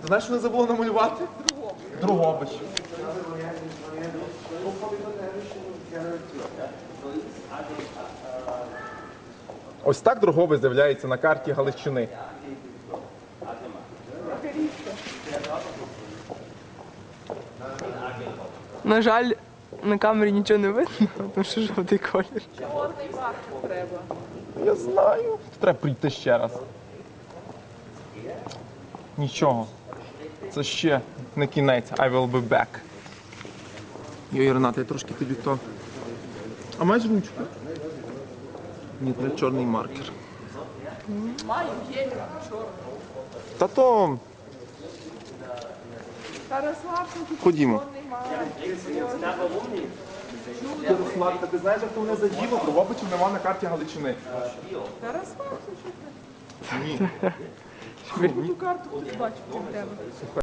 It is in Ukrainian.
Ти знаєш, що не забуло намалювати? Другобич. Ось так Другобич з'являється на карті Галичини. На жаль, на камері нічого не видно, тому що жовтий колір. Чорний маркер треба. Я знаю. Треба прийти ще раз. Нічого. Це ще не кінець. I will be back. Йой, Рената, я трошки тобі то. А маєш ручку? Ні, треба чорний маркер. Маю гель чорний. Та то Та розслабся, ходімо. Ярослав, та ти знаєш, як то мене заділо? Другобичів нема на карті Галичини. Що ти. Ні. Ту карту тут бачу, крім тебе.